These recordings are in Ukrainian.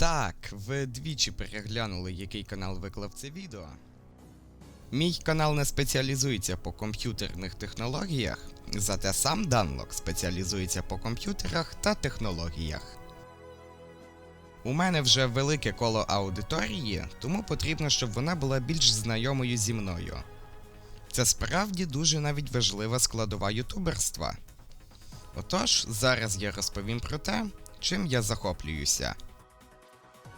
Так, ви двічі переглянули, який канал виклав це відео. Мій канал не спеціалізується по комп'ютерних технологіях, зате сам Данлок спеціалізується по комп'ютерах та технологіях. У мене вже велике коло аудиторії, тому потрібно, щоб вона була більш знайомою зі мною. Це справді дуже навіть важлива складова ютуберства. Отож, зараз я розповім про те, чим я захоплююся.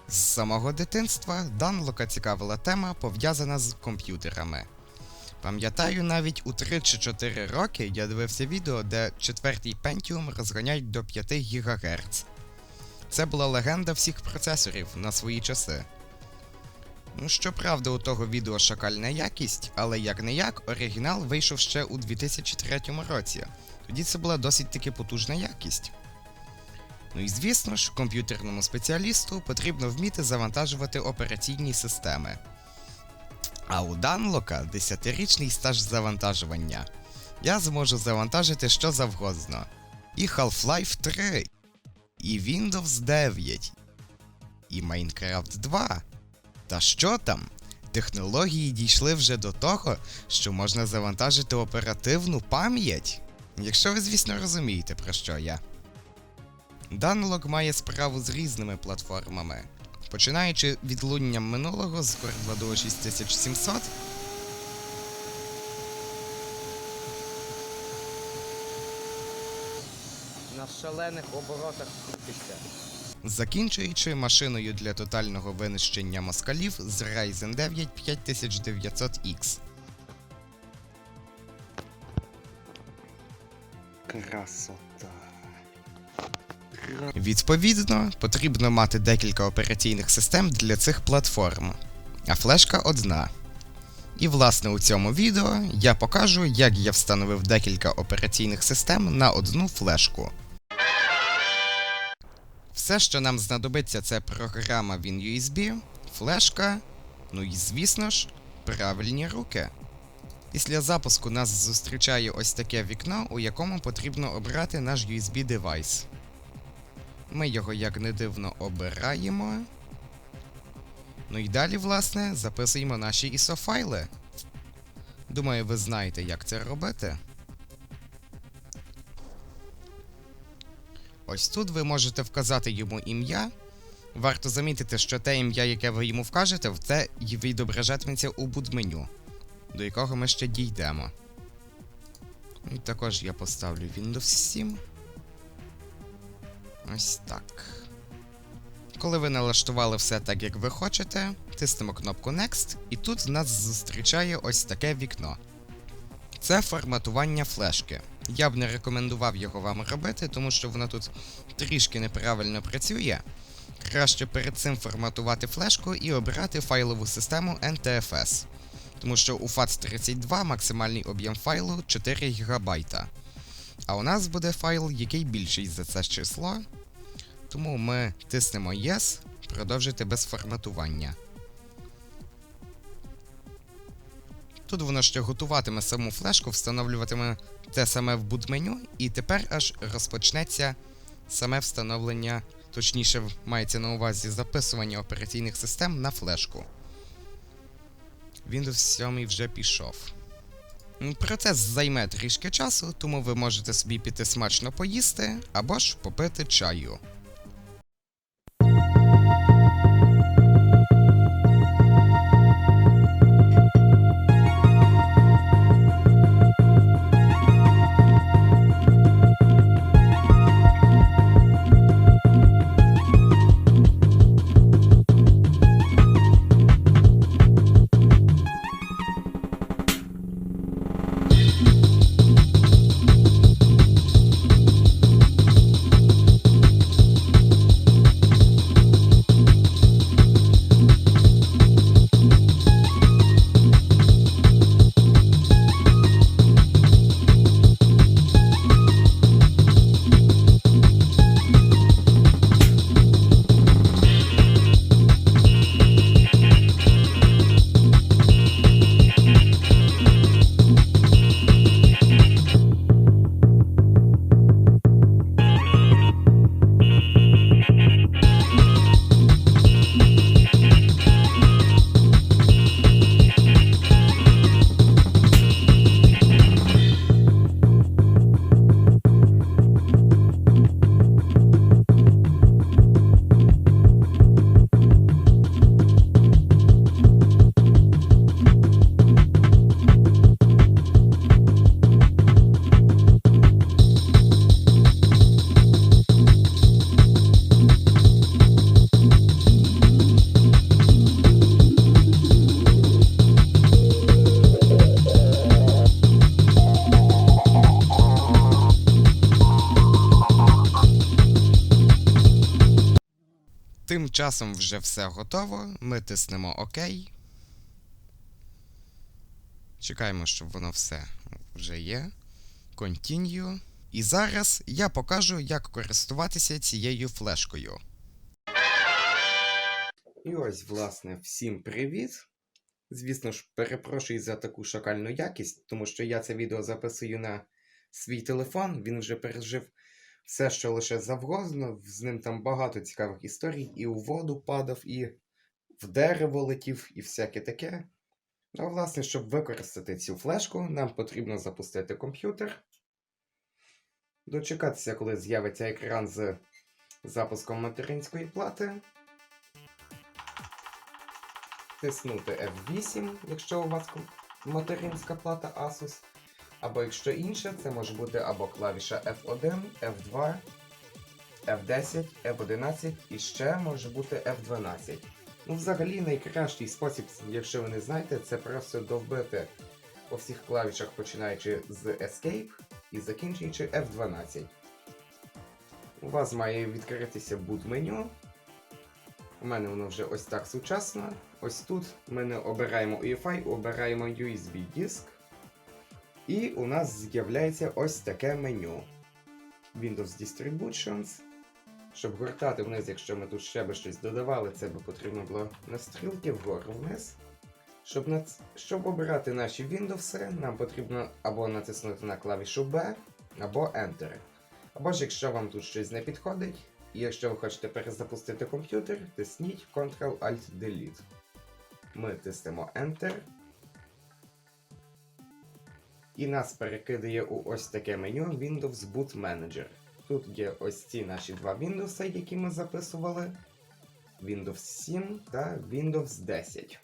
З самого дитинства Данлока цікавила тема, пов'язана з комп'ютерами. Пам'ятаю, навіть у 3 чи 4 роки я дивився відео, де четвертий Pentium розганяють до 5 ГГц. Це була легенда всіх процесорів на свої часи. Ну, щоправда, у того відео шакальна якість, але як не як, оригінал вийшов ще у 2003 році. Тоді це була досить таки потужна якість. Ну і звісно ж, комп'ютерному спеціалісту потрібно вміти завантажувати операційні системи. А у Данлока 10-річний стаж завантажування. Я зможу завантажити що завгодно. І Half-Life 3, і Windows 9, і Minecraft 2. Та що там? Технології дійшли вже до того, що можна завантажити оперативну пам'ять. Якщо ви, звісно, розумієте, про що я. Данлог має справу з різними платформами, починаючи від лунням минулого з Core 6700 На шалених оборотах крутишся. закінчуючи машиною для тотального винищення москалів з Ryzen 9 5900X. Красота. Відповідно, потрібно мати декілька операційних систем для цих платформ, а флешка одна. І власне у цьому відео я покажу, як я встановив декілька операційних систем на одну флешку. Все, що нам знадобиться, це програма WinUSB, флешка, ну і звісно ж, правильні руки. Після запуску нас зустрічає ось таке вікно, у якому потрібно обрати наш USB девайс. Ми його, як не дивно, обираємо. Ну і далі, власне, записуємо наші ISO файли. Думаю, ви знаєте, як це робити. Ось тут ви можете вказати йому ім'я. Варто замітити, що те ім'я, яке ви йому вкажете, це відображатиметься у будменю, до якого ми ще дійдемо. І також я поставлю Windows 7. Ось так. Коли ви налаштували все так, як ви хочете, тиснемо кнопку Next, і тут нас зустрічає ось таке вікно. Це форматування флешки. Я б не рекомендував його вам робити, тому що воно тут трішки неправильно працює. Краще перед цим форматувати флешку і обирати файлову систему NTFS. Тому що у FAT32 максимальний об'єм файлу 4 ГБ. А у нас буде файл, який більший за це число. Тому ми тиснемо Yes, продовжити без форматування. Тут воно ще готуватиме саму флешку, встановлюватиме те саме в будменю, і тепер аж розпочнеться саме встановлення, точніше, мається на увазі записування операційних систем на флешку. Windows 7 вже пішов. Процес займе трішки часу, тому ви можете собі піти смачно поїсти або ж попити чаю. Часом вже все готово. Ми тиснемо ОК. Чекаємо, щоб воно все вже є. Continue. І зараз я покажу, як користуватися цією флешкою. І ось, власне, всім привіт. Звісно ж, перепрошую за таку шакальну якість, тому що я це відео записую на свій телефон. Він вже пережив все, що лише завгодно. З ним там багато цікавих історій, і у воду падав, і в дерево летів, і всяке таке. Ну, власне, щоб використати цю флешку, нам потрібно запустити комп'ютер, дочекатися, коли з'явиться екран з запуском материнської плати. Тиснути F8, якщо у вас материнська плата Asus. Або якщо інше, це може бути або клавіша F1, F2, F10, F11 і ще може бути F12. Ну, взагалі, найкращий спосіб, якщо ви не знаєте, це просто довбити по всіх клавішах, починаючи з Escape і закінчуючи F12. У вас має відкритися boot меню. У мене воно вже ось так сучасно. Ось тут ми не обираємо UEFI, обираємо USB диск. І у нас з'являється ось таке меню. Windows Distributions. Щоб гортати вниз, якщо ми тут ще би щось додавали, це би потрібно було на стрілки вгору вниз. Щоб, нац... Щоб обирати наші Windows, нам потрібно або натиснути на клавішу B, або Enter. Або ж якщо вам тут щось не підходить, і якщо ви хочете перезапустити комп'ютер, тисніть Ctrl-Alt-Delete. Ми тиснемо Enter. І нас перекидає у ось таке меню Windows Boot Manager. Тут є ось ці наші два Windows, які ми записували. Windows 7 та Windows 10.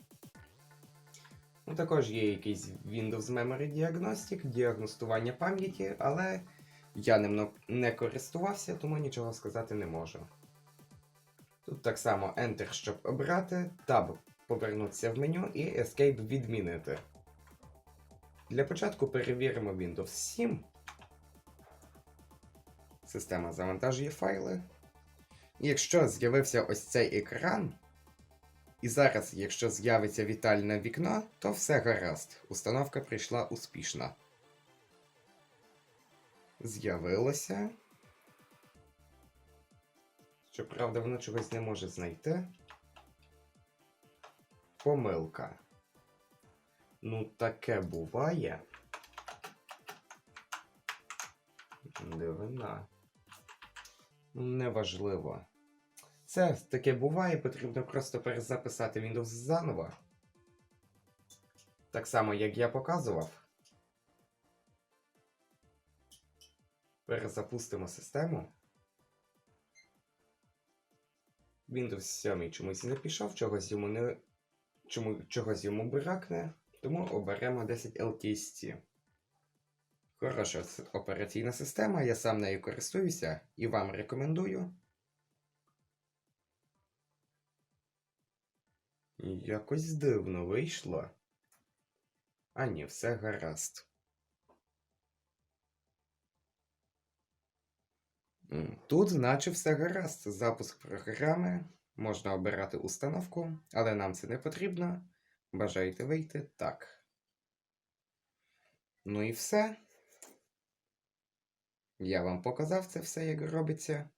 Ну, також є якийсь Windows Memory Diagnostic, діагностування пам'яті, але я ним не користувався, тому нічого сказати не можу. Тут так само Enter, щоб обрати, Tab повернутися в меню і Escape відмінити. Для початку перевіримо Windows 7. Система завантажує файли. І якщо з'явився ось цей екран, і зараз, якщо з'явиться вітальне вікно, то все гаразд. Установка прийшла успішно. З'явилося. Щоправда, воно чогось не може знайти. Помилка. Ну, таке буває. Дивина. Неважливо. Це таке буває, потрібно просто перезаписати Windows заново. Так само, як я показував. Перезапустимо систему. Windows 7 чомусь не пішов, чогось йому не. Чому, чогось йому бракне, тому оберемо 10 LTST. Хороша операційна система, я сам нею користуюся і вам рекомендую. Якось дивно вийшло. А ні, все гаразд. Тут, наче все гаразд. Запуск програми. Можна обирати установку, але нам це не потрібно. Бажаєте вийти? Так. Ну і все. Я вам показав це все, як робиться.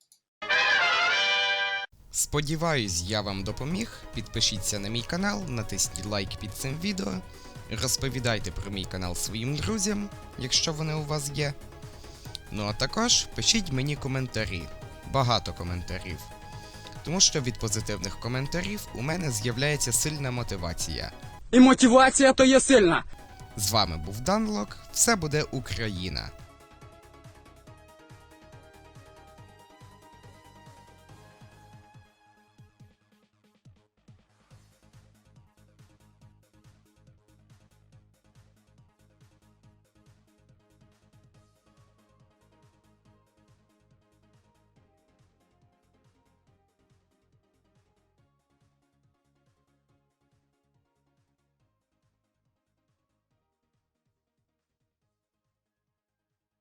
Сподіваюсь, я вам допоміг. Підпишіться на мій канал, натисніть лайк під цим відео. Розповідайте про мій канал своїм друзям, якщо вони у вас є. Ну а також пишіть мені коментарі. Багато коментарів. Тому що від позитивних коментарів у мене з'являється сильна мотивація. І мотивація то є сильна. З вами був Данлок. Все буде Україна.